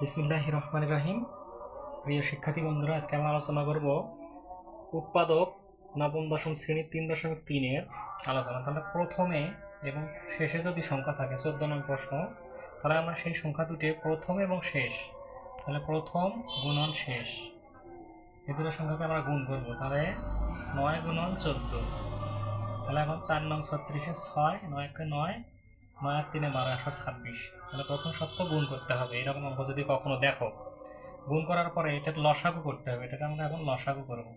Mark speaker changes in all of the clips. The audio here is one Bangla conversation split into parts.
Speaker 1: বিসমিল্লাহ রহমান রাহিম প্রিয় শিক্ষার্থী বন্ধুরা, আজকে আমরা আলোচনা করব উৎপাদক নবম দশম শ্রেণির তিন দশমিক তিনের আলোচনা। তাহলে প্রথমে এবং শেষে যদি সংখ্যা থাকে, চোদ্দ নং প্রশ্ন, তাহলে আমরা সেই সংখ্যা দুটি, প্রথম এবং শেষ। তাহলে প্রথম গুণন শেষ। এই দুটো সংখ্যাকে আমরা গুণ করব। তাহলে নয় গুণন চোদ্দ। তাহলে এখন চার নং ছত্রিশে ছয় নয়কে নয় নয় আর তিনে বারো একশো ছাব্বিশ। তাহলে প্রথম সত্য গুণ করতে হবে, এরকম অঙ্ক যদি কখনো দেখো। গুণ করার পরে এটা লসাগু করতে হবে, এটাকে আমরা এখন লসাগু করব।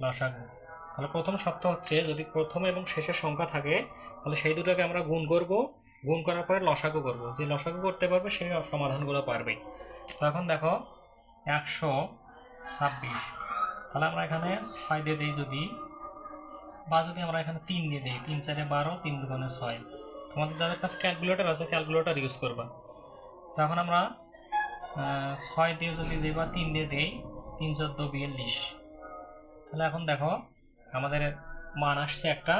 Speaker 1: লসাগু। তাহলে প্রথম সত্য হচ্ছে, যদি প্রথম এবং শেষের সংখ্যা থাকে, তাহলে সেই দুটোকে আমরা গুণ করব। গুণ করার পরে লসাগু করব। যে লসাগু করতে পারবে সেই সমাধানগুলো পারবে। তো এখন দেখো, একশো ছাব্বিশ। তাহলে আমরা এখানে ছয় দিয়ে দিই যদি, বা যদি আমরা এখানে তিন দিয়ে দিই, তিন চারে বারো, তিন দুগুণে ছয়। তোমাদের যাদের কাছে ক্যালকুলেটর আছে ক্যালকুলেটর ইউজ করবা। তো এখন আমরা ছয় দিয়ে যদি দিই বা তিন দিয়ে দিই, তিন চোদ্দ বিয়াল্লিশ তাহলে এখন দেখো, আমাদের মান আসছে একটা।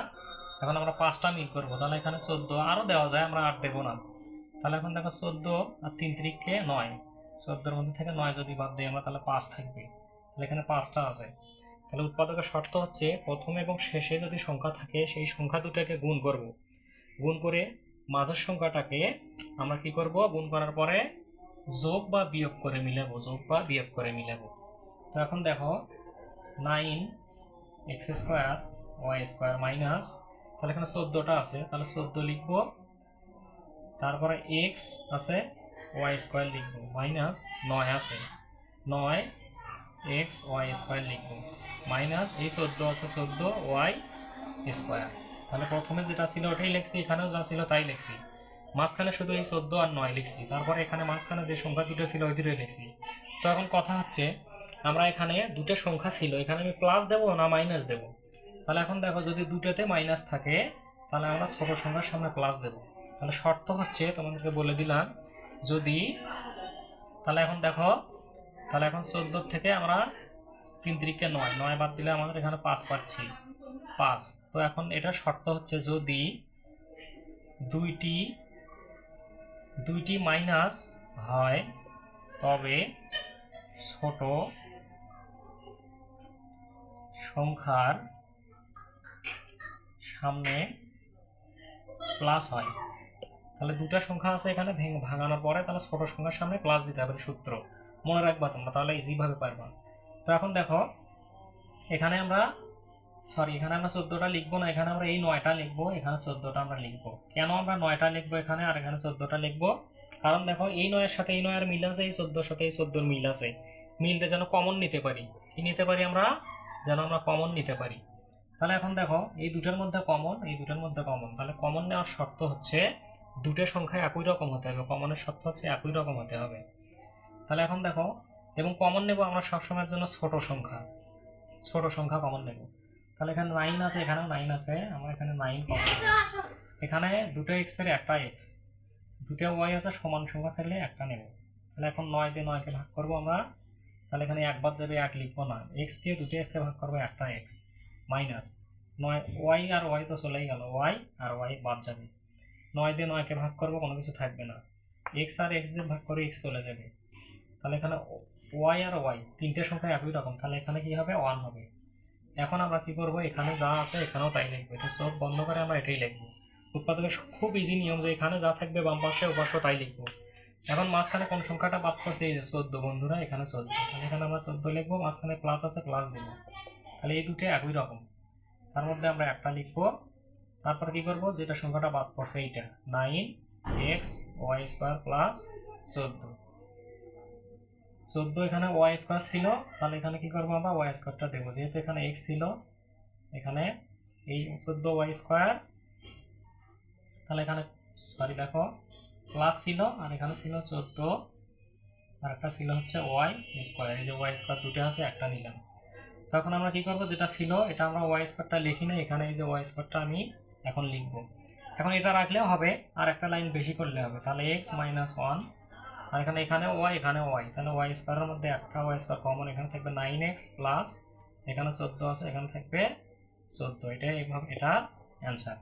Speaker 1: এখন আমরা পাঁচটা মিল করব, তাহলে এখানে চোদ্দ আরও দেওয়া যায়, আমরা আট দেবো না। তাহলে এখন দেখো চোদ্দ আর তিন তিরিখকে নয়। চোদ্দোর মধ্যে থেকে নয় যদি বাদ দিই আমরা, তাহলে পাঁচ থাকবে। তাহলে এখানে পাঁচটা আছে। তাহলে উৎপাদকের শর্ত হচ্ছে, প্রথম এবং শেষে যদি সংখ্যা থাকে, সেই সংখ্যা দুটাকে গুণ করব। গুণ করে মাঝের সংখ্যাটাকে আমরা কি করব? গুণ করার পরে যোগ বা বিয়োগ করে মিলাবো, যোগ বা বিয়োগ করে মিলাবো। তো এখন দেখো nine x square y square minus তাহলে এখানে চোদ্দোটা আছে, তাহলে চোদ্দ লিখব। তারপরে এক্স আছে ওয়াই স্কোয়ার লিখব মাইনাস নয় আছে। নয় এক্স ওয়াই স্কোয়ার লিখব। মাইনাস এই চোদ্দ আছে, চোদ্দ ওয়াই স্কোয়ার তাহলে প্রথমে যেটা ছিল ওটাই লিখছি, এখানেও যা ছিল তাই লিখছি। মাঝখানে শুধু এই চোদ্দ আর নয় লিখছি। তারপর এখানে মাঝখানে যে সংখ্যা দুটো ছিল, ওই দুটোই লিখছি। তো এখন কথা হচ্ছে, আমরা এখানে দুটো সংখ্যা ছিল, এখানে আমি প্লাস দেবো না মাইনাস দেবো? তাহলে এখন দেখো, যদি দুটোতে মাইনাস থাকে, তাহলে আমরা ছোট সংখ্যার সামনে প্লাস দেবো। তাহলে শর্ত হচ্ছে, তোমাদেরকে বলে দিলাম, যদি, তাহলে এখন দেখো, তাহলে এখন চোদ্দোর থেকে আমরা তিন তিরিখে নয়। নয় বাদ দিলে আমাদের এখানে পাঁচ পাচ্ছি। পাঁচ। তো এখন এটা শর্ত হচ্ছে যদি দুইটি দুইটি মাইনাস হয়, তবে ছোট সংখ্যার সামনে প্লাস হয়। তাহলে দুটা সংখ্যা আছে এখানে ভেঙে ভাঙানোর পরে তাহলে ছোট সংখ্যার সামনে প্লাস দিতে হবে সূত্র। মনে রাখবা তোমরা, তাহলে ইজিভাবে পারবা। তো এখন দেখো, এখানে আমরা সরি এখানে আমরা চোদ্দোটা লিখব না, এখানে আমরা এই নয়টা লিখব, এখানে চোদ্দোটা আমরা লিখব। কেন আমরা নয়টা লিখব এখানে আর এখানে চোদ্দোটা লিখব? কারণ দেখো, এই নয়ের সাথে এই নয়ের মিল আছে, এই চোদ্দোর সাথে এই চোদ্দোর মিল আছে। মিলতে যেন কমন নিতে পারি। কি নিতে পারি আমরা? যেন আমরা কমন নিতে পারি। তাহলে এখন দেখো, এই দুটোর মধ্যে কমন এই দুটোর মধ্যে কমন তাহলে কমন নেওয়ার শর্ত হচ্ছে দুটো সংখ্যা একই রকম হতে হবে। কমনের শর্ত হচ্ছে একই রকম হতে হবে। তাহলে এখন দেখো, এবং কমন নেব আমরা সবসময়ের জন্য ছোট সংখ্যা। ছোট সংখ্যা কমন নেব। তাহলে এখানে নাইন আছে এখানেও নাইন আছে আমরা এখানে নাইন এখানে দুটো এক্সের একটা এক্স দুটো ওয়াই আছে সমান সংখ্যা থাকলে একটা নেব। তাহলে এখন নয় দিয়ে নয়কে ভাগ করব আমরা তাহলে এখানে একবার যাবে এক লিখব না। এক্স দিয়ে দুটো এক্সকে ভাগ করব একটা এক্স মাইনাস নয় ওয়াই আর ওয়াই তো চলেই গেল ওয়াই আর ওয়াই বাদ যাবে। নয় দিয়ে নয়কে ভাগ করব কোনো কিছু থাকবে না। এক্স আর এক্স দিয়ে ভাগ করে এক্স চলে যাবে। তাহলে এখানে ওয়াই আর ওয়াই তিনটে সংখ্যা একই রকম তাহলে এখানে কি হবে? ওয়ান হবে। এখন আমরা কি করব? এখানে যা আছে এখানেও তাই লিখব। এটা সব বন্ধ করে আমরা এটাই লিখব। উৎপাদকের খুব ইজি নিয়ম যে এখানে যা থাকবে বাম পাশে, ও পাশে তাই লিখব। এখন মাঝখানে কোন সংখ্যাটা বাদ করছে এই যে চোদ্দ বন্ধুরা, এখানে চোদ্দ। তাহলে এখানে আমরা চোদ্দ লিখব, মাঝখানে প্লাস আছে প্লাস দেবো। তাহলে এই দুটো একই রকম। তার মধ্যে আমরা একটা লিখব। তারপর কি করব? যেটা সংখ্যাটা বাদ পড়ছে এইটা। Nine x y square plus চোদ্দ। চোদ্দ এখানে ওয়াই স্কোয়ার ছিল, তাহলে এখানে কি করব আমরা? ওয়াই স্কোয়ারটা দেবো যেহেতু এখানে এক্স ছিল, এখানে এই চোদ্দ ওয়াই স্কোয়ার তাহলে এখানে সরি দেখো প্লাস ছিল, আর এখানে ছিল চোদ্দ, আর একটা ছিল হচ্ছে ওয়াই স্কোয়ার এই যে ওয়াই স্কোয়ার দুটো আছে, একটা নিলাম। তখন আমরা কি করব? যেটা ছিল, এটা আমরা ওয়াই স্কোয়ারটা লিখি না এখানে এই যে ওয়াই স্কোয়ারটা আমি এখন লিখব। এখন এটা রাখলেও হবে, আর একটা লাইন বেশি করলে হবে। তাহলে এক্স মাইনাস ওয়ান আর এখানে এখানে ওয়াই এখানে ওয়াই তাহলে ওয়াই স্কোয়ারের মধ্যে একটা ওয়াই স্কোয়ার কমন এখানে থাকবে নাইন এক্স প্লাস এখানে চোদ্দ আছে, এখানে থাকবে চোদ্দ। এটা এইভাবে, এটার অ্যান্সার